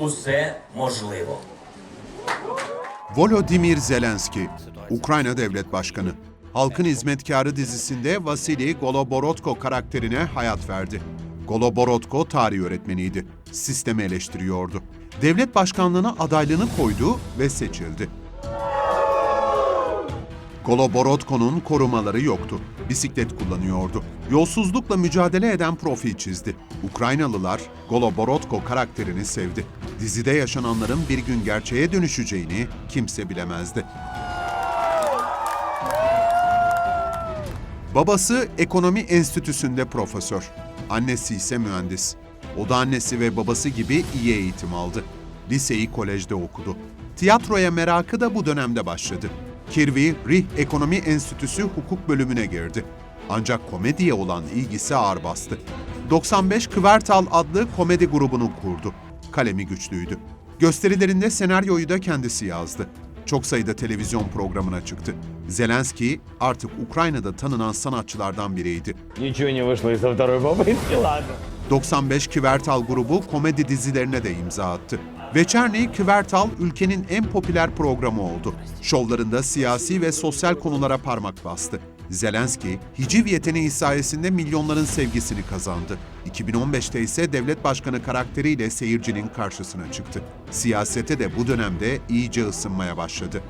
усе можливо. Volodymyr Zelenski, Ukrayna Devlet Başkanı. Halkın Hizmetkarı dizisinde Vasily Goloborodko karakterine hayat verdi. Goloborodko tarih öğretmeniydi. Sistemi eleştiriyordu. Devlet başkanlığına adaylığını koydu ve seçildi. Goloborodko'nun korumaları yoktu. Bisiklet kullanıyordu. Yolsuzlukla mücadele eden profil çizdi. Ukraynalılar Goloborodko karakterini sevdi. Dizide yaşananların bir gün gerçeğe dönüşeceğini kimse bilemezdi. Babası ekonomi enstitüsünde profesör. Annesi ise mühendis. O da annesi ve babası gibi iyi eğitim aldı. Liseyi kolejde okudu. Tiyatroya merakı da bu dönemde başladı. Kirvi, Rih Ekonomi Enstitüsü hukuk bölümüne girdi. Ancak komediye olan ilgisi ağır bastı. 95 Kvartal adlı komedi grubunu kurdu kalemi güçlüydü. Gösterilerinde senaryoyu da kendisi yazdı. Çok sayıda televizyon programına çıktı. Zelenski artık Ukrayna'da tanınan sanatçılardan biriydi. 95 Kivertal grubu komedi dizilerine de imza attı. Veçerni Kivertal ülkenin en popüler programı oldu. Şovlarında siyasi ve sosyal konulara parmak bastı. Zelenski, hiciv yeteneği sayesinde milyonların sevgisini kazandı. 2015'te ise devlet başkanı karakteriyle seyircinin karşısına çıktı. Siyasete de bu dönemde iyice ısınmaya başladı.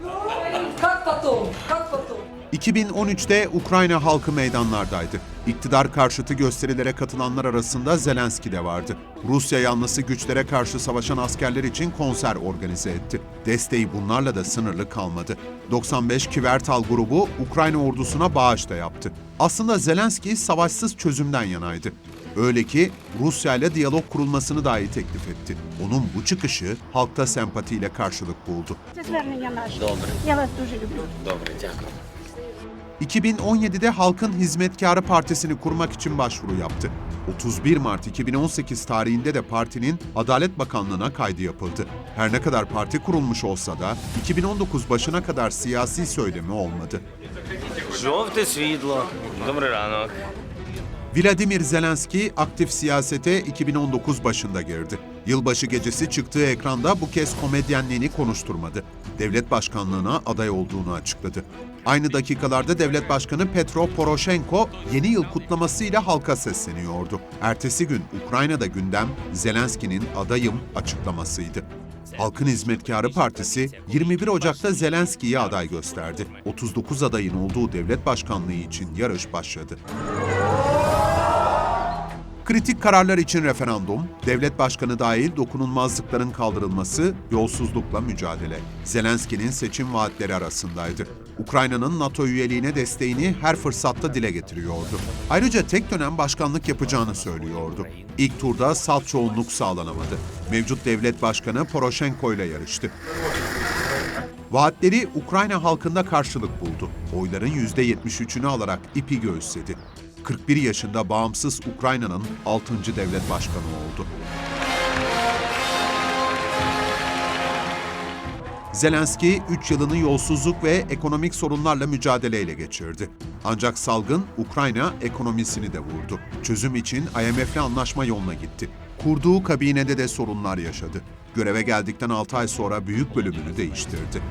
Kalk Batum, kalk Batum. 2013'te Ukrayna halkı meydanlardaydı. İktidar karşıtı gösterilere katılanlar arasında Zelenski de vardı. Rusya yanlısı güçlere karşı savaşan askerler için konser organize etti. Desteği bunlarla da sınırlı kalmadı. 95 Kivertal grubu Ukrayna ordusuna bağış da yaptı. Aslında Zelenski savaşsız çözümden yanaydı. Öyle ki Rusya ile diyalog kurulmasını dahi teklif etti. Onun bu çıkışı halkta sempatiyle karşılık buldu. Це звернення наше. Я вас дуже люблю. Добре, дякую. 2017'de Halkın Hizmetkarı Partisi'ni kurmak için başvuru yaptı. 31 Mart 2018 tarihinde de partinin Adalet Bakanlığı'na kaydı yapıldı. Her ne kadar parti kurulmuş olsa da 2019 başına kadar siyasi söylemi olmadı. Жовте світло. Добрий ранок. Vladimir Zelenski aktif siyasete 2019 başında girdi. Yılbaşı gecesi çıktığı ekranda bu kez komedyenliğini konuşturmadı. Devlet başkanlığına aday olduğunu açıkladı. Aynı dakikalarda devlet başkanı Petro Poroshenko yeni yıl kutlamasıyla halka sesleniyordu. Ertesi gün Ukrayna'da gündem Zelenski'nin adayım açıklamasıydı. Halkın Hizmetkarı Partisi 21 Ocak'ta Zelenski'yi aday gösterdi. 39 adayın olduğu devlet başkanlığı için yarış başladı. Kritik kararlar için referandum, devlet başkanı dahil dokunulmazlıkların kaldırılması, yolsuzlukla mücadele. Zelenski'nin seçim vaatleri arasındaydı. Ukrayna'nın NATO üyeliğine desteğini her fırsatta dile getiriyordu. Ayrıca tek dönem başkanlık yapacağını söylüyordu. İlk turda salt çoğunluk sağlanamadı. Mevcut devlet başkanı Poroshenko ile yarıştı. Vaatleri Ukrayna halkında karşılık buldu. Oyların %73'ünü alarak ipi göğüsledi. 41 yaşında bağımsız Ukrayna'nın 6. devlet başkanı oldu. Zelenski 3 yılını yolsuzluk ve ekonomik sorunlarla mücadeleyle geçirdi. Ancak salgın Ukrayna ekonomisini de vurdu. Çözüm için IMF'le anlaşma yoluna gitti. Kurduğu kabinede de sorunlar yaşadı. Göreve geldikten 6 ay sonra büyük bölümünü değiştirdi.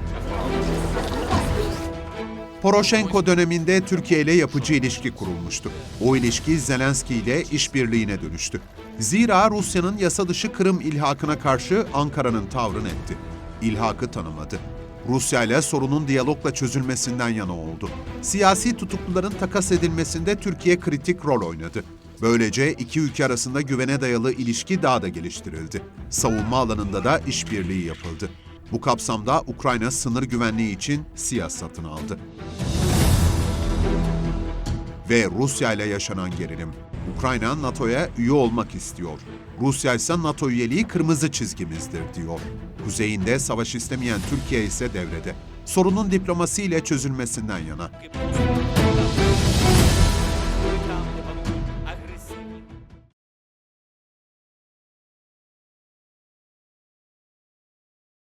Poroshenko döneminde Türkiye ile yapıcı ilişki kurulmuştu. O ilişki Zelenski ile işbirliğine dönüştü. Zira Rusya'nın yasa dışı Kırım ilhakına karşı Ankara'nın tavrını etti. İlhakı tanımadı. Rusya ile sorunun diyalogla çözülmesinden yana oldu. Siyasi tutukluların takas edilmesinde Türkiye kritik rol oynadı. Böylece iki ülke arasında güvene dayalı ilişki daha da geliştirildi. Savunma alanında da işbirliği yapıldı. Bu kapsamda Ukrayna sınır güvenliği için SİHA satın aldı. Ve Rusya ile yaşanan gerilim. Ukrayna NATO'ya üye olmak istiyor. Rusya ise NATO üyeliği kırmızı çizgimizdir diyor. Kuzeyinde savaş istemeyen Türkiye ise devrede. Sorunun diplomasiyle çözülmesinden yana.